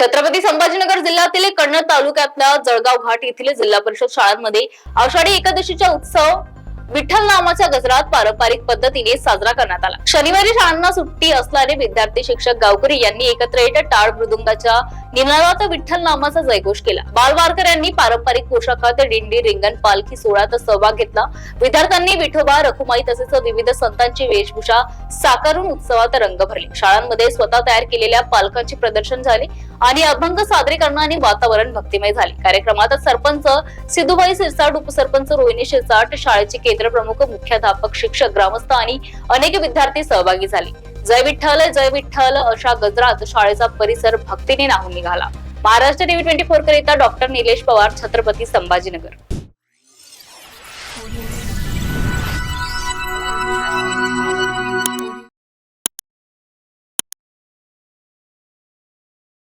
छत्रपती संभाजीनगर जिल्ह्यातील कन्नड तालुक्यातल्या जळगाव घाट येथील जिल्हा परिषद शाळांमध्ये आषाढी एकादशीचा उत्सव विठ्ठल नामाच्या गजरात पारंपरिक पद्धतीने साजरा करण्यात आला. शनिवारी शाळांना सुट्टी असल्याने विद्यार्थी शिक्षक गावकरी यांनी एकत्र येत टाळ मृदुंगाच्या निनादात विठ्ठल नामाचा जयघोष केला. बालवारकर यांनी पारंपरिक पोशाखात दिंडी रिंगण पालखी सोहळ्यात सहभाग घेतला. विद्यार्थ्यांनी विठोबा रखुमाई तसेच विविध संतांची वेशभूषा साकारून उत्सवात रंग भरले. शाळांमध्ये स्वतः तयार केलेल्या पालकांचे प्रदर्शन झाले आणि अभंग सादरीकरणाने वातावरण भक्तिमय झाले. कार्यक्रमात सरपंच सिद्धूबाई सिरसाट उपसरपंच रोहिणी शिरसाट शाळेचे केंद्र प्रमुख मुख्याध्यापक शिक्षक ग्रामस्थ आणि अनेक विद्यार्थी सहभागी झाले. जय विठ्ठल जय विठ्ठल अशा गजरात शाळेचा परिसर भक्तीने नाहून निघाला. महाराष्ट्र टीव्ही ट्वेंटी फोर करिता डॉक्टर निलेश पवार छत्रपती संभाजीनगर.